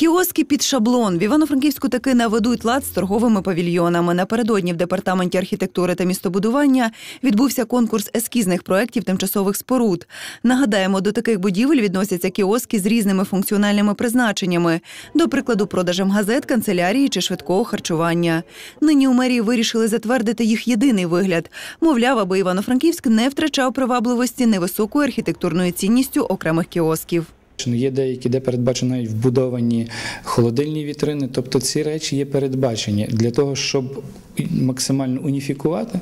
Кіоски під шаблон в Івано-Франківську таки наведуть лад з торговими павільйонами. Напередодні в департаменті архітектури та містобудування відбувся конкурс ескізних проєктів тимчасових споруд. Нагадаємо, до таких будівель відносяться кіоски з різними функціональними призначеннями, до прикладу, продажем газет, канцелярії чи швидкого харчування. Нині у мерії вирішили затвердити їх єдиний вигляд. Мовляв, аби Івано-Франківськ не втрачав привабливості невисокою архітектурною цінністю окремих кіосків. Є деякі, де передбачено навіть вбудовані холодильні вітрини. Тобто ці речі є передбачені для того, щоб максимально уніфікувати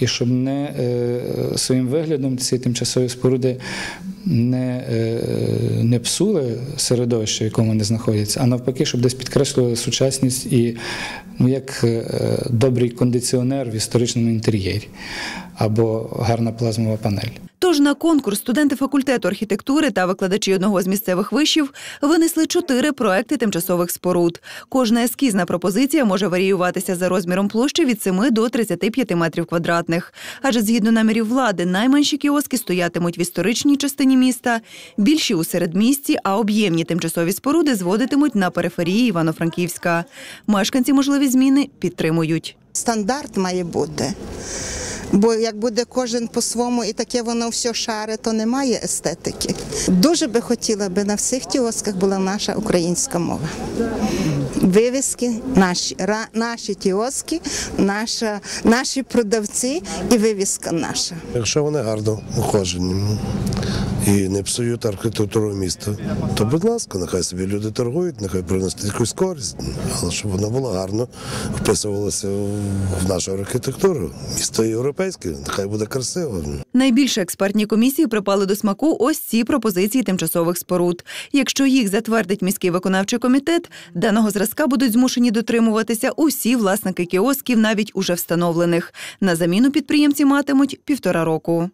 і щоб не е, своїм виглядом ці тимчасові споруди не, е, не псули середовище, в якому вони знаходяться, а навпаки, щоб десь підкреслювали сучасність і ну, як е, добрий кондиціонер в історичному інтер'єрі або гарна плазмова панель. Тож на конкурс студенти факультету архітектури та викладачі одного з місцевих вишів винесли чотири проекти тимчасових споруд. Кожна ескізна пропозиція може варіюватися за розміром площі від 7 до 35 метрів квадратних. Адже згідно намірів влади, найменші кіоски стоятимуть в історичній частині міста, більші у середмісті, а об'ємні тимчасові споруди зводитимуть на периферії Івано-Франківська. Мешканці можливі зміни підтримують. Стандарт має бути. Бо як буде кожен по-своєму і таке воно все шаре, то немає естетики. Дуже би хотіла, би на всіх кіосках була наша українська мова. Вивіски, наші, ра, наші кіоски, наша, наші продавці і вивіска наша. Якщо вони гарно ухожені і не псують архітектуру міста, то будь ласка, нехай собі люди торгують, нехай приносять якусь користь, але щоб воно було гарно вписувалося в нашу архітектуру. Місто європейське, нехай буде красиво. Найбільше експертні комісії припали до смаку ось ці пропозиції тимчасових споруд. Якщо їх затвердить міський виконавчий комітет, даного зразка будуть змушені дотримуватися усі власники кіосків, навіть уже встановлених. На заміну підприємці матимуть півтора року.